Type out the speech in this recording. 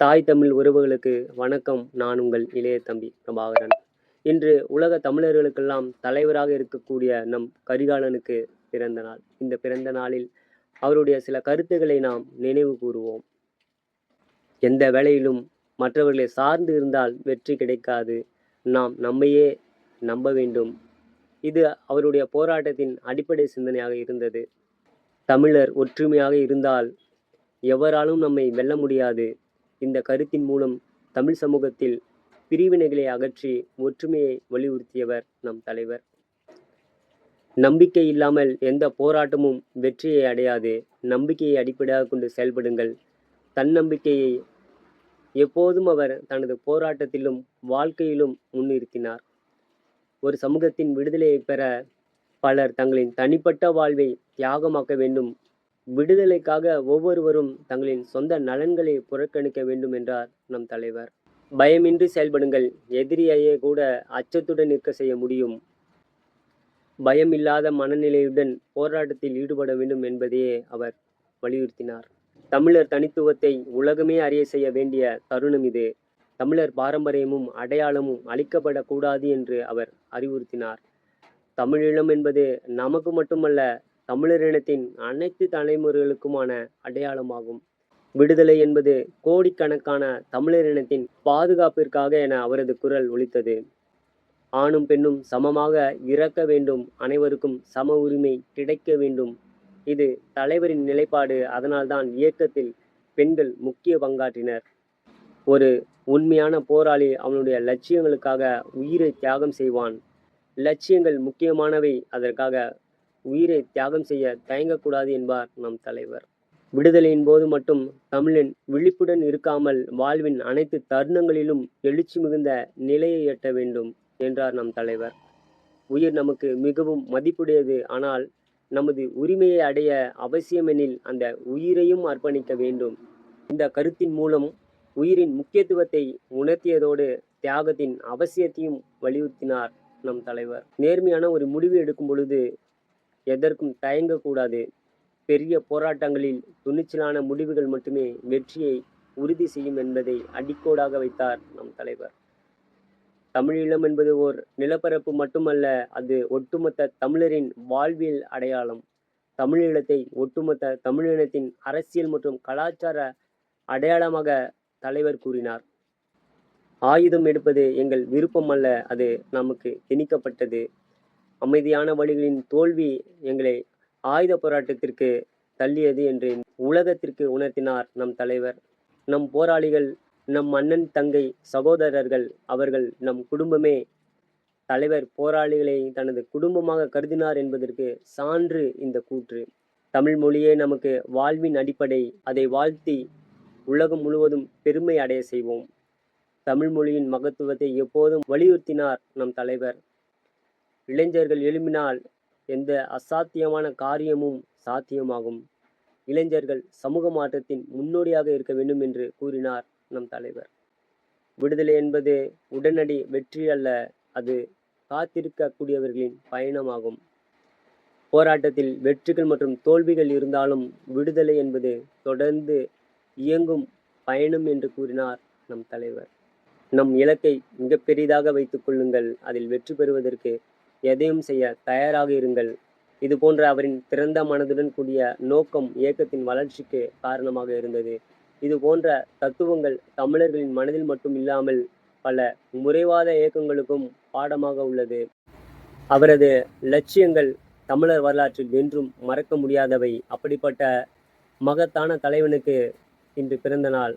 தாய் தமிழ் உறவுகளுக்கு வணக்கம். நான் உங்கள் இளைய தம்பி பிரபாகரன். இன்று உலக தமிழர்களுக்கெல்லாம் தலைவராக இருக்கக்கூடிய நம் கரிகாலனுக்கு பிறந்த நாள். இந்த பிறந்த நாளில் அவருடைய சில கருத்துக்களை நாம் நினைவு கூறுவோம். எந்த வேளையிலும் மற்றவர்களை சார்ந்து இருந்தால் வெற்றி கிடைக்காது. நாம் நம்மையே நம்ப வேண்டும். இது அவருடைய போராட்டத்தின் அடிப்படை சிந்தனையாக இருந்தது. தமிழர் ஒற்றுமையாக இருந்தால் எவராலும் நம்மை வெல்ல முடியாது. இந்த கருத்தின் மூலம் தமிழ் சமூகத்தில் பிரிவினைகளை அகற்றி ஒற்றுமையை வலியுறுத்தியவர் நம் தலைவர். நம்பிக்கை இல்லாமல் எந்த போராட்டமும் வெற்றியை அடையாது. நம்பிக்கையை அடிப்படையாக கொண்டு செயல்படுங்கள். தன்னம்பிக்கையை எப்போதும் அவர் தனது போராட்டத்திலும் வாழ்க்கையிலும் முன்னிறுத்தினார். ஒரு சமூகத்தின் விடுதலையை பெற பலர் தங்களின் தனிப்பட்ட வாழ்வை தியாகமாக்க வேண்டும். விடுதலைக்காக ஒவ்வொருவரும் தங்களின் சொந்த நலன்களை புறக்கணிக்க வேண்டும் என்றார் நம் தலைவர். பயமின்றி செயல்படுங்கள் எதிரியையே கூட அச்சத்துடன் நிற்க செய்ய முடியும். பயம் இல்லாத மனநிலையுடன் போராட்டத்தில் ஈடுபட வேண்டும் என்பதையே அவர் வலியுறுத்தினார். தமிழர் தனித்துவத்தை உலகமே அறிய செய்ய வேண்டிய தருணம் இது. தமிழர் பாரம்பரியமும் அடையாளமும் அழிக்கப்படக்கூடாது என்று அவர் அறிவுறுத்தினார். தமிழீழம் என்பது நமக்கு மட்டுமல்ல தமிழரினத்தின் அனைத்து தலைமுறைகளுக்குமான அடையாளமாகும். விடுதலை என்பது கோடிக்கணக்கான தமிழரினத்தின் பாதுகாப்பிற்காக என அவரது குரல் ஒலித்தது. ஆணும் பெண்ணும் சமமாக இறக்க வேண்டும் அனைவருக்கும் சம உரிமை கிடைக்க வேண்டும். இது தலைவரின் நிலைப்பாடு அதனால்தான் இயக்கத்தில் பெண்கள் முக்கிய பங்காற்றினர். ஒரு உண்மையான போராளி அவனுடைய லட்சியங்களுக்காக உயிரை தியாகம் செய்வான். லட்சியங்கள் முக்கியமானவை அதற்காக உயிரை தியாகம் செய்ய தயங்கக்கூடாது என்பார் நம் தலைவர். விடுதலையின் போது மட்டும் தமிழன் விழிப்புடன் இருக்காமல் வாழ்வின் அனைத்து தருணங்களிலும் எழுச்சி மிகுந்த நிலையை எட்ட வேண்டும் என்றார் நம் தலைவர். உயிர் நமக்கு மிகவும் மதிப்புடையது. ஆனால் நமது உரிமையை அடைய அவசியமெனில் அந்த உயிரையும் அர்ப்பணிக்க வேண்டும். இந்த கருத்தின் மூலம் உயிரின் முக்கியத்துவத்தை உணர்த்தியதோடு தியாகத்தின் அவசியத்தையும் வலியுறுத்தினார் நம் தலைவர். நேர்மையான ஒரு முடிவு எடுக்கும் பொழுது எதற்கும் தயங்கக்கூடாது. பெரிய போராட்டங்களில் துணிச்சலான முடிவுகள் மட்டுமே வெற்றியை உறுதி செய்யும் என்பதை அடிக்கோடாக வைத்தார் நம் தலைவர். தமிழீழம் என்பது ஓர் நிலப்பரப்பு மட்டுமல்ல அது ஒட்டுமொத்த தமிழரின் வாழ்வியல் அடையாளம். தமிழீழத்தை ஒட்டுமொத்த தமிழினத்தின் அரசியல் மற்றும் கலாச்சார அடையாளமாக தலைவர் கூறினார். ஆயுதம் எடுப்பது எங்கள் விருப்பம் அல்ல அது நமக்கு திணிக்கப்பட்டது. அமைதியான வழிகளின் தோல்வி எங்களை ஆயுத போராட்டத்திற்கு தள்ளியது என்று உலகத்திற்கு உணர்த்தினார் நம் தலைவர். நம் போராளிகள் நம் அண்ணன் தங்கை சகோதரர்கள் அவர்கள் நம் குடும்பமே. தலைவர் போராளிகளை தனது குடும்பமாக கருதினார் என்பதற்கு சான்று இந்த கூற்று. தமிழ் மொழியே நமக்கு வாழ்வின் அடிப்படை. அதை வாழ்த்தி உலகம் முழுவதும் பெருமை அடைய செய்வோம். தமிழ் மொழியின் மகத்துவத்தை எப்போதும் வலியுறுத்தினார் நம் தலைவர். இளைஞர்கள் எழுப்பினால் எந்த அசாத்தியமான காரியமும் சாத்தியமாகும். இளைஞர்கள் சமூக மாற்றத்தின் முன்னோடியாக இருக்க வேண்டும் என்று கூறினார் நம் தலைவர். விடுதலை என்பது உடனடி வெற்றி அல்ல அது காத்திருக்கக்கூடியவர்களின் பயணமாகும். போராட்டத்தில் வெற்றிகள் மற்றும் தோல்விகள் இருந்தாலும் விடுதலை என்பது தொடர்ந்து இயங்கும் பயணம் என்று கூறினார் நம் தலைவர். நம் இலக்கை மிக பெரிதாக வைத்துக் கொள்ளுங்கள் அதில் வெற்றி பெறுவதற்கு எதையும் செய்ய தயாராக இருங்கள். இது போன்ற அவரின் திறந்த மனதுடன் கூடிய நோக்கம் இயக்கத்தின் வளர்ச்சிக்கு காரணமாக இருந்தது. இது போன்ற தத்துவங்கள் தமிழர்களின் மனதில் மட்டும் இல்லாமல் பல முறைவாத இயக்கங்களுக்கும் பாடமாக உள்ளது. அவரது லட்சியங்கள் தமிழர் வரலாற்றில் என்றும் மறக்க முடியாதவை. அப்படிப்பட்ட மகத்தான தலைவனுக்கு இன்று பிறந்த நாள்.